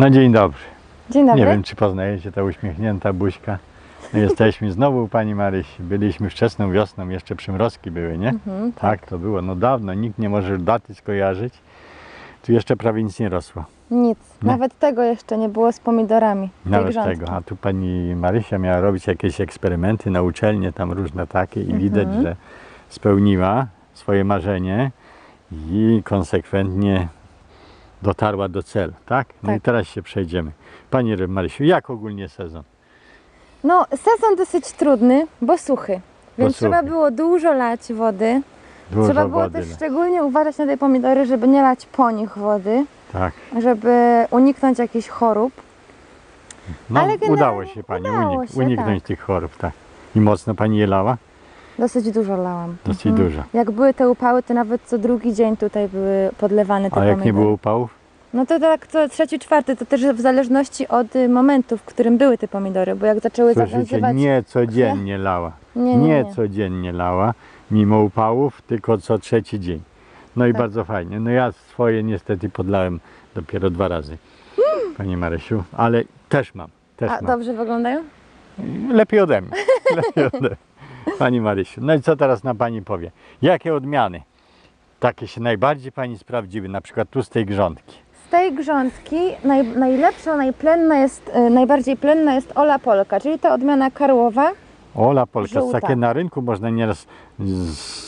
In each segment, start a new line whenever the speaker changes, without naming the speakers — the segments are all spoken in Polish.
No dzień dobry.
Dzień dobry.
Nie wiem, czy poznajecie ta uśmiechnięta buźka. No, jesteśmy znowu u Pani Marysi. Byliśmy wczesną wiosną, jeszcze przymrozki były, nie?
Mhm,
Tak, to było. No dawno, nikt nie może daty skojarzyć. Tu jeszcze prawie nic nie rosło.
Nic.
Nie.
Nawet tego jeszcze nie było z pomidorami.
Nawet tego. A tu Pani Marysia miała robić jakieś eksperymenty na uczelnie, tam różne takie i widać,
Mhm.
że spełniła swoje marzenie i konsekwentnie dotarła do celu, tak? No i
Tak.
teraz się przejdziemy. Pani Marysiu, jak ogólnie sezon?
No, sezon dosyć trudny, bo suchy. Więc
suchy.
trzeba było dużo lać wody.
Dużo
trzeba było
wody.
też szczególnie uważać na te pomidory, żeby nie lać po nich wody,
Tak.
żeby uniknąć jakichś chorób.
No,
Ale
udało się Pani
udało
unik-
się,
uniknąć tych chorób, tak. I mocno Pani je lała?
Dosyć dużo lałam.
Dosyć
Mhm.
dużo.
Jak były te upały, to nawet co drugi dzień tutaj były podlewane te
A jak
pomidory.
nie było upałów?
No to tak co trzeci, czwarty, to też w zależności od y, momentu, w którym były te pomidory, bo jak zaczęły
Słyszycie,
zawiązywać...
nie codziennie lała.
nie, nie, nie.
codziennie lała, mimo upałów, tylko co trzeci dzień. No i
Tak.
bardzo fajnie. No ja swoje niestety podlałem dopiero dwa razy, Pani Marysiu, ale też mam, też
A
mam.
dobrze wyglądają?
Lepiej ode mnie. Lepiej ode mnie. Pani Marysiu, no i co teraz na Pani powie? Jakie odmiany takie się najbardziej Pani sprawdziły, na przykład tu z tej grządki?
Z tej grządki naj, najlepsza, najplenna jest, y, najbardziej plenna jest Ola Polka, czyli ta odmiana karłowa.
Ola Polka,
Żółta.
takie na rynku można nieraz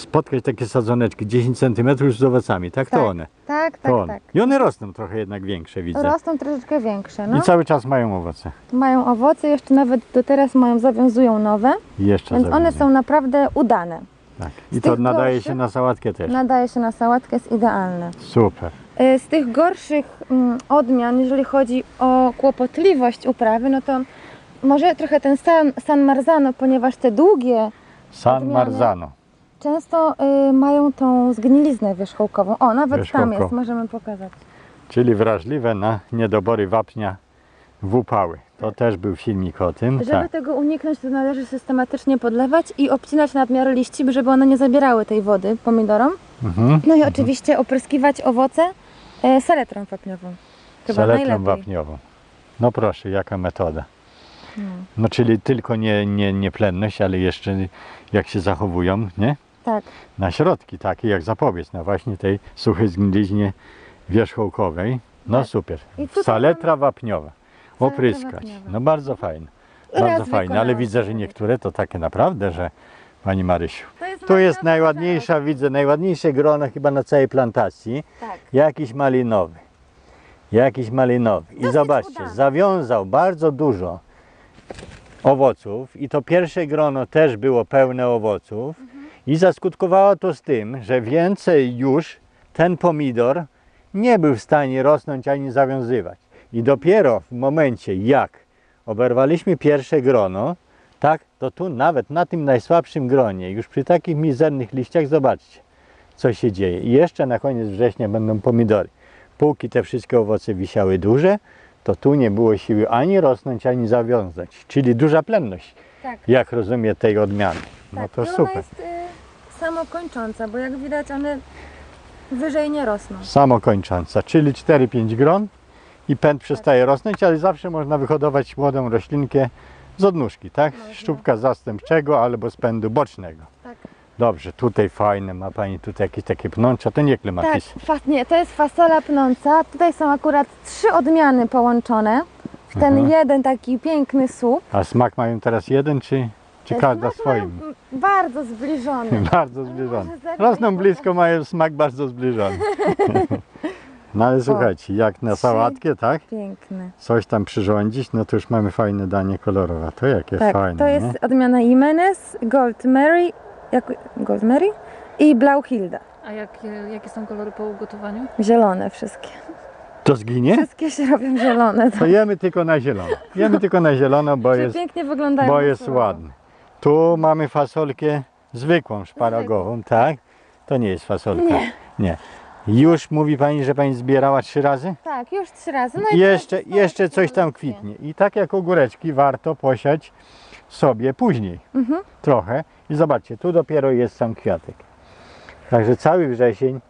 spotkać takie sadzoneczki 10 cm już z owocami, tak?
Tak,
To one.
Tak, tak,
one.
tak.
I one rosną trochę jednak większe, widzę.
Rosną troszeczkę większe, no.
I cały czas mają owoce.
Mają owoce, jeszcze nawet do teraz mają, zawiązują nowe,
jeszcze
więc one
zawiedzą.
są naprawdę udane.
Tak. I
z
to nadaje się na sałatkę też.
Nadaje się na sałatkę, jest idealne.
Super.
Y, Z tych gorszych mm, odmian, jeżeli chodzi o kłopotliwość uprawy, no to może trochę ten San, San Marzano, ponieważ te długie
San. Marzano.
często y, mają tą zgniliznę wierzchołkową. O, nawet tam
Wierzchołkową.
jest, możemy pokazać.
Czyli wrażliwe na niedobory wapnia w upały. To też był filmik o tym.
Żeby
Tak.
tego uniknąć, to należy systematycznie podlewać i obcinać nadmiar liści, żeby one nie zabierały tej wody pomidorom.
Mhm.
No i oczywiście opryskiwać owoce e, seletrą wapniową. Chyba
Seletrą
najlepiej.
wapniową. No proszę, jaka metoda.
No.
No czyli tylko nie, nie, nie plenność, ale jeszcze jak się zachowują, nie?
Tak,
Na środki takie, jak zapobiec na właśnie tej suchej zgniliźnie wierzchołkowej. No
Tak.
super.
I tutaj
Saletra wapniowa. Opryskać.
wapniowa.
No bardzo fajne.
Raz
Bardzo fajne, ale
wykonałam
widzę, że niektóre to takie naprawdę, że Pani Marysiu.
To jest
Tu jest najładniejsza, widzę, najładniejsze grono chyba na całej plantacji.
Tak.
Jakiś malinowy. Jakiś malinowy. I
Dosyć
zobaczcie,
udany.
zawiązał bardzo dużo owoców i to pierwsze grono też było pełne owoców i zaskutkowało to z tym, że więcej już ten pomidor nie był w stanie rosnąć ani zawiązywać. I dopiero w momencie jak oberwaliśmy pierwsze grono, tak, to tu nawet na tym najsłabszym gronie, już przy takich mizernych liściach, zobaczcie, co się dzieje. I jeszcze na koniec września będą pomidory. Póki te wszystkie owoce wisiały duże, to tu nie było siły ani rosnąć, ani zawiązać. Czyli duża plenność,
Tak.
jak rozumie tej odmiany. No
tak.
to
I ona
super.
jest y, samokończąca, bo jak widać one wyżej nie rosną.
Samokończąca, czyli 4-5 gron i pęd przestaje rosnąć, ale zawsze można wyhodować młodą roślinkę z odnóżki, tak?
Można.
Szczupka zastępczego albo z pędu bocznego.
Tak.
Dobrze, tutaj fajne, ma Pani tutaj jakieś takie pnącza, to nie
Tak,
klematys.
fa- nie, to jest fasola pnąca. Tutaj są akurat trzy odmiany połączone w ten
Mhm.
jeden taki piękny słup.
A smak mają teraz jeden, czy, czy każda
Smak
swoim?
Bardzo zbliżony.
Bardzo zbliżony.
może
Rosną blisko, mają smak bardzo zbliżony. No ale słuchajcie, jak na sałatkę, tak?
Piękny.
Coś tam przyrządzić, no to już mamy fajne danie kolorowe. To jakie
Tak,
fajne,
to jest
nie?
odmiana Jimenez, Gold Mary, jak, Gold Mary i Blauhilda.
A jakie, jakie są kolory po ugotowaniu?
Zielone wszystkie.
To zginie?
Wszystkie się robią zielone.
To jemy tylko na zielono. Jemy tylko na zielono, bo jest,
pięknie wyglądają.
bo jest ładny. Tu mamy fasolkę zwykłą, szparagową, tak? To nie jest fasolka.
Nie.
Nie. Już mówi Pani, że Pani zbierała trzy razy?
Tak, już trzy razy. No i
jeszcze,
teraz
jeszcze coś tam kwitnie. I tak jak ogóreczki warto posiać sobie później.
Mhm.
Trochę. I zobaczcie, tu dopiero jest sam kwiatek. Także cały wrzesień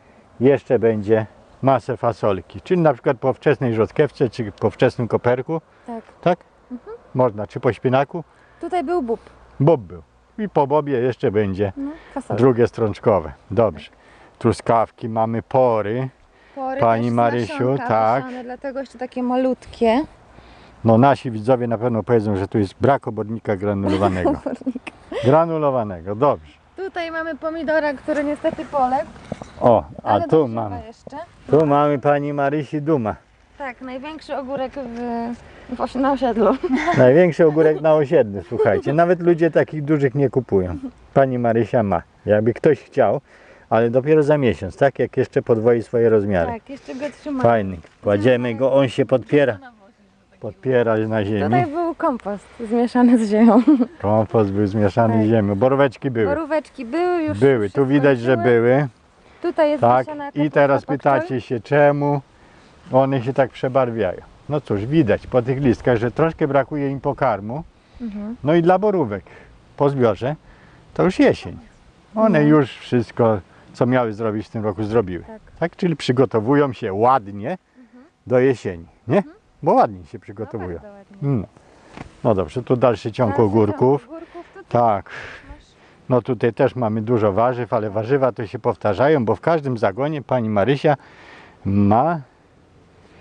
jeszcze będzie masę fasolki. Czyli na przykład po wczesnej rzodkiewce, czy po wczesnym koperku,
Tak.
tak? Można, czy po szpinaku.
Tutaj był bób.
Bob był. I po bobie jeszcze będzie
No, fasolka.
drugie strączkowe. Dobrze. Truskawki, mamy pory.
Pory
Pani
też z
Marysiu,
nasionka
tak.
wysiane, Dlatego jeszcze takie malutkie.
No nasi widzowie na pewno powiedzą, że tu jest brak obornika granulowanego. Granulowanego, dobrze.
Tutaj mamy pomidora, który niestety poległ.
O, a
ale
tu mamy.
jeszcze.
Tu mamy pani Marysi Duma.
Tak, największy ogórek w, w osi- na osiedlu.
Największy ogórek na osiedlu, słuchajcie. Nawet ludzie takich dużych nie kupują. Pani Marysia ma. Jakby ktoś chciał, ale dopiero za miesiąc, tak? Jak jeszcze podwoi swoje rozmiary.
Tak, jeszcze go trzymamy.
Fajny. Kładziemy go, on się podpiera. Podpiera na ziemi.
Tutaj był kompost zmieszany z ziemią.
Kompost był zmieszany
Tak.
z ziemią. Boróweczki były.
Boróweczki były już.
Były. Tu widać, że były.
Tutaj jest
Tak.
wysiana
I teraz pytacie się czemu one się tak przebarwiają. No cóż, widać po tych listkach, że troszkę brakuje im pokarmu.
Mhm.
No i dla borówek po zbiorze to już jesień. One
Mhm.
już wszystko, co miały zrobić w tym roku, zrobiły.
Tak.
Tak? Czyli przygotowują się ładnie do jesieni, nie? Bo ładnie się przygotowują.
No, bardzo ładnie.
No. dobrze, tu dalszy ciąg
Dalszy
ogórków.
ciąg ogórków
Tak. No tutaj też mamy dużo warzyw, ale warzywa to się powtarzają, bo w każdym zagonie pani Marysia ma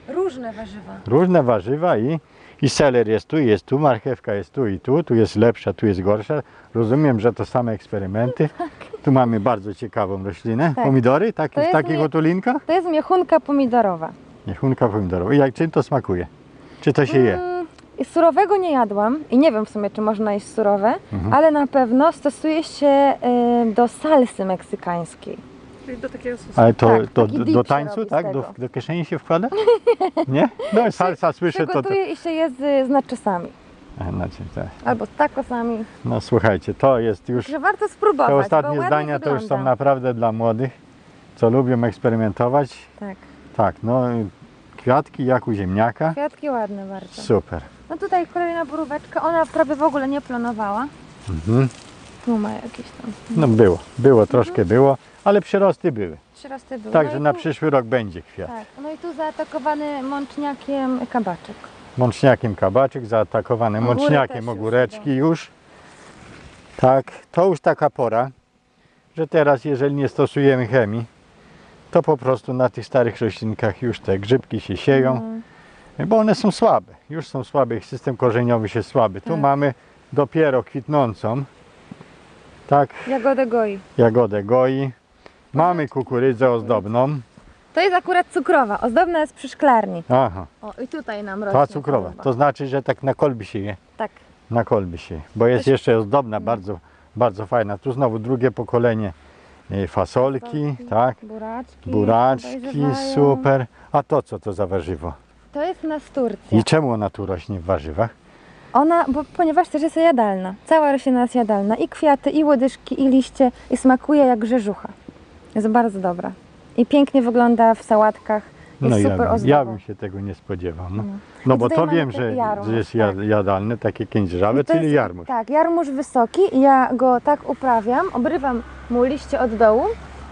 Różne warzywa.
różne warzywa i, i seler jest tu, i jest tu, marchewka jest tu i tu, tu jest lepsza, tu jest gorsza. Rozumiem, że to same eksperymenty. Tu mamy bardzo ciekawą roślinę.
Tak.
Pomidory taki,
To
w
jest
takich otulinkach?
To jest miechunka pomidorowa.
Niechunka pomidorowa. I jak czym to smakuje? Czy to się je?
Mm, surowego nie jadłam i nie wiem w sumie, czy można jeść surowe,
Mhm.
ale na pewno stosuje się y, do salsy meksykańskiej.
Czyli do takiego sosu.
Ale to,
tak,
to
taki
do,
dip
do
się
tańcu,
robi z
tak? Do,
tego.
do kieszeni się wkłada? Nie? No salsa słyszę to. to.
Przygotuje i się je z, z naczosami.
A, Znaczy, tak.
Albo z tacosami.
No słuchajcie, to jest już
Że warto spróbować.
Te
bo
ostatnie
ładnie
zdania to już są naprawdę dla młodych, co lubią eksperymentować.
Tak,
Tak, no kwiatki jak u ziemniaka.
kwiatki ładne bardzo.
Super.
No tutaj kolejna boróweczka, ona prawie w ogóle nie planowała.
Mhm.
Tu ma jakieś tam
No było, było, troszkę było, ale przyrosty były.
przyrosty były.
Także
no
na
tu-
przyszły rok będzie kwiat.
Tak, no i tu zaatakowany mączniakiem kabaczek.
Mączniakiem kabaczek, zaatakowany
Ogóry
mączniakiem
już
ogóreczki już. Tak, to już taka pora, że teraz jeżeli nie stosujemy chemii, to po prostu na tych starych roślinkach już te grzybki się sieją.
Mm,
bo one są słabe, już są słabe, ich system korzeniowy się słaby. Tu
Tak.
mamy dopiero kwitnącą, tak,
Jagodę goi.
jagodę goi. Mamy kukurydzę ozdobną,
To jest akurat cukrowa, ozdobna jest przy szklarni.
aha,
O, i tutaj nam rośnie.
ta cukrowa, to znaczy, że tak na kolby się je,
Tak.
na kolby się je, bo jest jeszcze ozdobna,
Mm.
bardzo, bardzo fajna. Tu znowu drugie pokolenie e, fasolki,
Fasolki.
tak,
Buraczki.
buraczki,
dojrzewają.
super. A to co to za warzywo?
To jest nasturcja.
I czemu ona tu rośnie w warzywach?
Ona, bo, ponieważ też jest jadalna. Cała roślina jest jadalna. I kwiaty, i łodyżki, i liście. I smakuje jak grzeżucha. Jest bardzo dobra. I pięknie wygląda w sałatkach. Jest
No ja,
super
bym-
ozdobą.
ja bym się tego nie spodziewał. No,
No.
no bo to wiem, że,
jarmuż,
że jest
tak.
ja- jadalne, takie kędzierzawe, czyli
jest-
jarmuż.
Tak, jarmuż wysoki i ja go tak uprawiam, obrywam mu liście od dołu,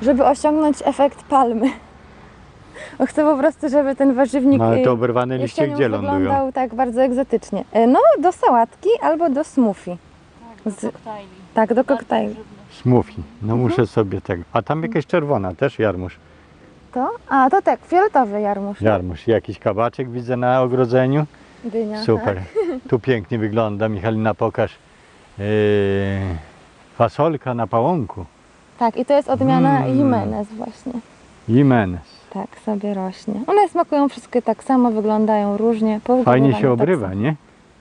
żeby osiągnąć efekt palmy. Bo chcę po prostu, żeby ten warzywnik
No ale te oberwane liście gdzie lądują?
wyglądał tak bardzo egzotycznie. Y, No, do sałatki albo do smoothie. Z,
Koktajli.
tak, do koktajlu.
Smoothie. No
Mhm.
muszę sobie tego. A tam jakaś czerwona też jarmuż.
To? A, to tak, fioletowy jarmuż.
Jarmuż. Jakiś kabaczek widzę na ogrodzeniu.
Dynia.
Super.
Tak.
Tu pięknie wygląda. Michalina pokaż. Yy, fasolka na pałąku.
tak, i to jest odmiana
Mm.
Jimenez właśnie.
Jimenez.
Tak, sobie rośnie. One smakują wszystkie tak samo, wyglądają różnie.
Fajnie się obrywa,
tak
nie?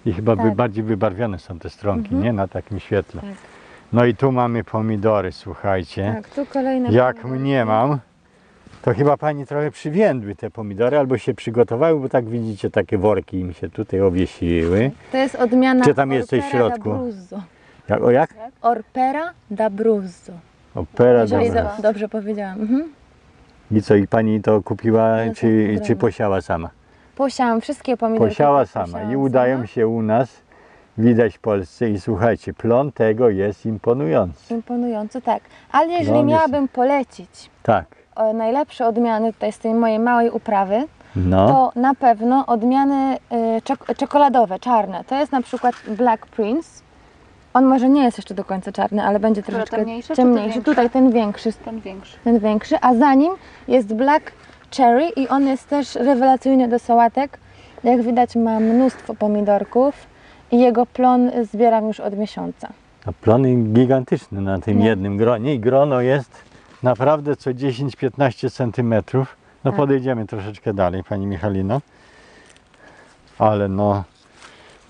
I chyba wy,
Tak.
bardziej wybarwione są te stronki,
Mhm.
nie? Na takim świetle.
Tak.
No i tu mamy pomidory, słuchajcie.
Tak, tu kolejne.
Jak
pomidory.
mnie mam, to chyba pani trochę przywiędły te pomidory, albo się przygotowały, bo tak widzicie, takie worki im się tutaj owiesiły.
To jest odmiana
Czy tam jest coś w środku? Jak, o jak?
Orpera d'Abruzzo.
Opera
Jeżeli
dobra.
do, dobrze powiedziałam. Mhm.
I co, i pani to kupiła,
Ja
czy, czy posiała sama?
Posiałam wszystkie pomidory.
Posiała sama i udają się u nas, widać w Polsce i słuchajcie, plon tego jest imponujący.
Imponująco, tak. Ale jeżeli
No, jest-
miałabym polecić
Tak,
e, najlepsze odmiany tutaj z tej mojej małej uprawy,
No,
to na pewno odmiany e, czek- czekoladowe, czarne. To jest na przykład Black Prince. On może nie jest jeszcze do końca czarny, ale będzie
Które
troszeczkę
mniejsze, czy te
ciemniejszy.
większe?
Tutaj ten większy,
Ten większy.
ten większy, a za nim jest Black Cherry i on jest też rewelacyjny do sałatek. Jak widać ma mnóstwo pomidorków i jego plon zbieram już od miesiąca.
a plony gigantyczne na tym
No.
jednym gronie i grono jest naprawdę co 10-15 centymetrów. No
Tak.
podejdziemy troszeczkę dalej, Pani Michalino. Ale no,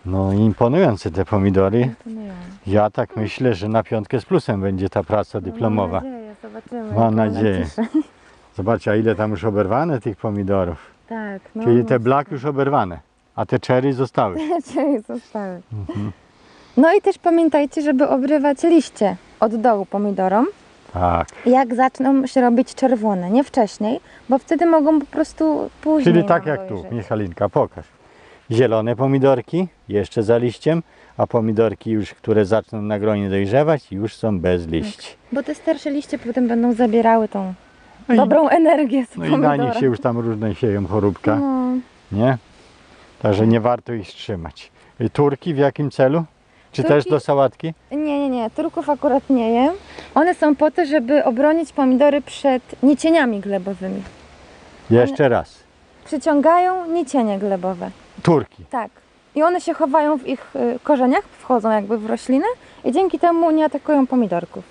no imponujące te pomidory.
Imponujące.
Ja tak myślę, że na piątkę z plusem będzie ta praca dyplomowa.
Mam nadzieję, zobaczymy.
Mam nadzieję. Zobaczcie, a ile tam już oberwane tych pomidorów.
Tak, no.
Czyli te black już oberwane, a te cherry zostały.
Ciebie zostały.
Mhm.
No i też pamiętajcie, żeby obrywać liście od dołu pomidorom,
Tak.
jak zaczną się robić czerwone, nie wcześniej, bo wtedy mogą po prostu później
Czyli tak jak tu,
dojrzeć.
Michalinka, pokaż. Zielone pomidorki, jeszcze za liściem, a pomidorki już, które zaczną na gronie dojrzewać, już są bez liści.
Bo te starsze liście potem będą zabierały tą
No i,
dobrą energię z
no i
pomidora.
na nich się już tam różne sieją choróbka,
No,
nie? Także nie warto ich trzymać. I Turki w jakim celu? Czy
Turki-
też do sałatki?
nie, nie, nie, turków akurat nie jem. One są po to, żeby obronić pomidory przed nicieniami glebowymi.
Jeszcze raz.
Przyciągają nicienie glebowe.
Turki.
Tak. I one się chowają w ich y, korzeniach, wchodzą jakby w roślinę i dzięki temu nie atakują pomidorków.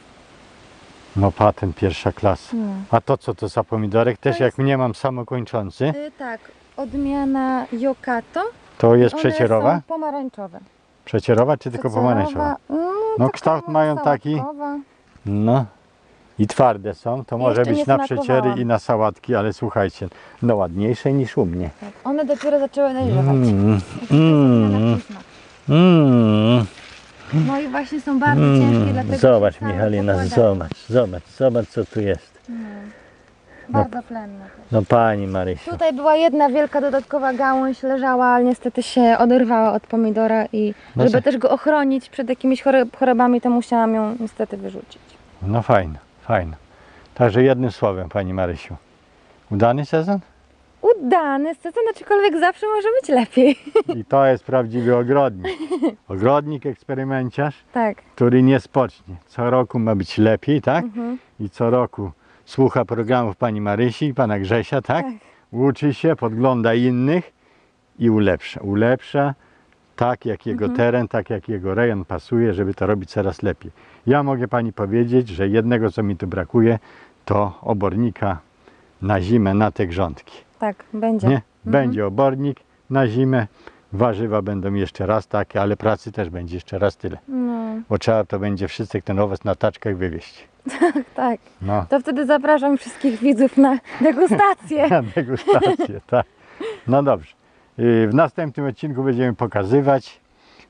No patent pierwsza klasa.
Hmm.
A to co to za pomidorek? Też
To
jak mnie mam samokończący,
Y, tak, odmiana Yokato.
to jest
One
przecierowa?
Są pomarańczowe.
Przecierowa czy tylko pomarańczowa?
mm,
No, kształt mają taki-
sałatkowa.
No. I twarde są, to może być na przeciery i na sałatki, ale słuchajcie, no ładniejsze niż u mnie.
Tak. One dopiero zaczęły dojrzewać.
Mm, mm, mm,
No i właśnie są bardzo ciężkie,
mm.
dlatego
Zobacz Michalina, zobacz, zobacz, zobacz co tu jest.
Bardzo plenne.
No pani Marysiu.
Tutaj była jedna wielka dodatkowa gałąź, leżała, ale niestety się oderwała od pomidora i
No
żeby
co?
też go ochronić przed jakimiś chore- chorobami, to musiałam ją niestety wyrzucić.
No fajno, fajno. Także jednym słowem pani Marysiu. Udany sezon?
Udany sezon, aczkolwiek zawsze może być lepiej.
I to jest prawdziwy ogrodnik. Ogrodnik, eksperymenciarz,
Tak.
który nie spocznie. Co roku ma być lepiej, tak?
Mhm.
I co roku słucha programów pani Marysi i pana Grzesia, tak?
Tak.
Uczy się, podgląda innych i ulepsza. Ulepsza tak, jak jego
Mhm.
teren, tak, jak jego rejon pasuje, żeby to robić coraz lepiej. Ja mogę pani powiedzieć, że jednego, co mi tu brakuje, to obornika na zimę na te grządki.
Tak, będzie.
Nie? Będzie obornik na zimę, warzywa będą jeszcze raz takie, ale pracy też będzie jeszcze raz tyle.
No,
Bo trzeba to będzie wszystek ten owoc na taczkach wywieźć.
Tak.
No,
To wtedy zapraszam wszystkich widzów na degustację.
na degustację, tak. No dobrze. Y, W następnym odcinku będziemy pokazywać,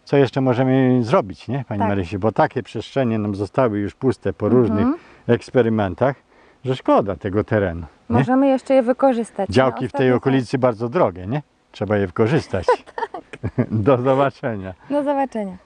co jeszcze możemy zrobić, nie, Pani
Tak.
Marysiu? Bo takie przestrzenie nam zostały już puste po różnych
Mhm.
eksperymentach, że szkoda tego terenu. Nie?
Możemy jeszcze je wykorzystać.
Działki
Na
w tej okolicy bardzo drogie, nie? Trzeba je wykorzystać. Do zobaczenia.
Do zobaczenia.